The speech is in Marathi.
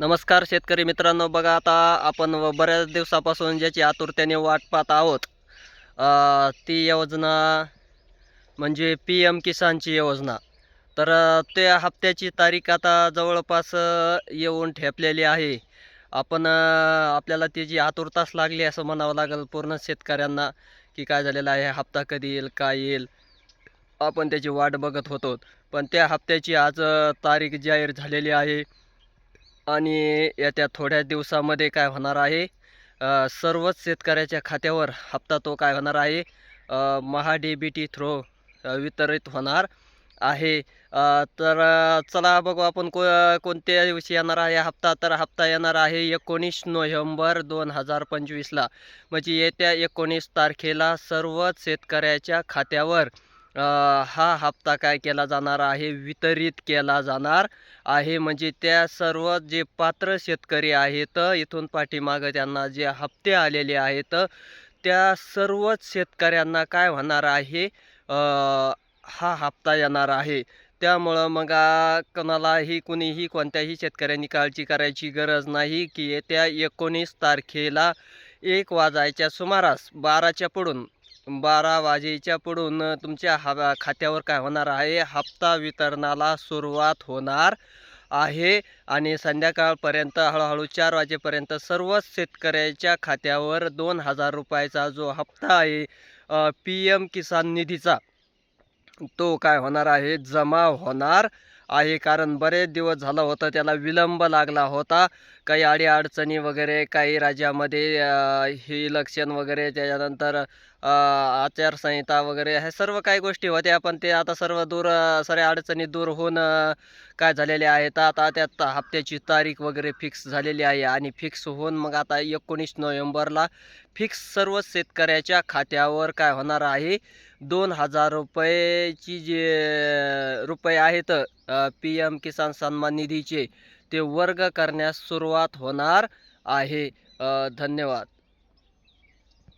नमस्कार शेतकरी मित्रांनो बघा आता आपण व- बऱ्याच दिवसापासून ज्याची आतुरतेने वाट पाहत आहोत ती योजना म्हणजे पी एम किसानची योजना. तर त्या हप्त्याची तारीख आता जवळपास येऊन ठेपलेली आहे. आपण आपल्याला त्याची आतुरताच लागली असं म्हणावं लागेल पूर्ण शेतकऱ्यांना की काय झालेलं आहे हप्ता कधी येईल काय येईल आपण त्याची वाट बघत होतो. पण त्या हप्त्याची आज तारीख जाहीर झालेली आहे. आणि येत्या थोड्या दिवसामध्ये काय होणार आहे? सर्वच शेतकऱ्याच्या खात्यावर हप्ता तो काय होणार आहे? Maha D B T through वितरित होणार आहे. तर चला बघू आपण को कोणत्या दिवशी येणार आहे हप्ता. तर हप्ता येणार आहे एकोणीस नोव्हेंबर दोन हजार पंचवीसला. म्हणजे येत्या एकोणीस तारखेला सर्वच शेतकऱ्याच्या खात्यावर हा हप्ता काय केला जाणार आहे? वितरित केला जाणार आहे. म्हणजे त्या सर्व जे पात्र शेतकरी आहेत इथून पाठीमागं त्यांना जे हप्ते आलेले आहेत त्या सर्वच शेतकऱ्यांना काय होणार आहे? हा हप्ता येणार आहे. त्यामुळं मग कोणालाही कुणीही कोणत्याही शेतकऱ्यांनी काळजी करायची गरज नाही की येत्या एकोणीस तारखेला एक वाजायच्या सुमारास बाराच्या पुढून बारा वाजेच्या पुढून तुमच्या हा खात्यावर काय होणार आहे? हप्ता वितरणाला सुरुवात होणार आहे आणि संध्याकाळपर्यंत हळूहळू चार वाजेपर्यंत सर्वच शेतकऱ्याच्या खात्यावर दोन हजार रुपयाचा जो हप्ता आहे पी एम किसान निधीचा तो काय होणार आहे? जमा होणार आहे. कारण बरेच दिवस झाला होता त्याला विलंब लागला होता. काही अडीअडचणी वगैरे काही राज्यामध्ये हे इलेक्शन वगैरे त्याच्यानंतर आचारसंहिता वगैरे ह्या सर्व काही गोष्टी होत्या पण ते आता सर्व दूर अ, साऱ्या अडचणी दूर होऊन काय झालेले आहेत? आता त्यात हप्त्याची तारीख वगैरे फिक्स झालेली आहे आणि फिक्स होऊन मग आता एकोणीस नोव्हेंबरला फिक्स सर्व शेतकऱ्याच्या खात्यावर काय होणार आहे? दोन हजार रुपयेची जे रुपये आहेत पी एम किसान सन्मान निधीचे ते वर्ग करण्यास सुरुवात होणार आहे. धन्यवाद.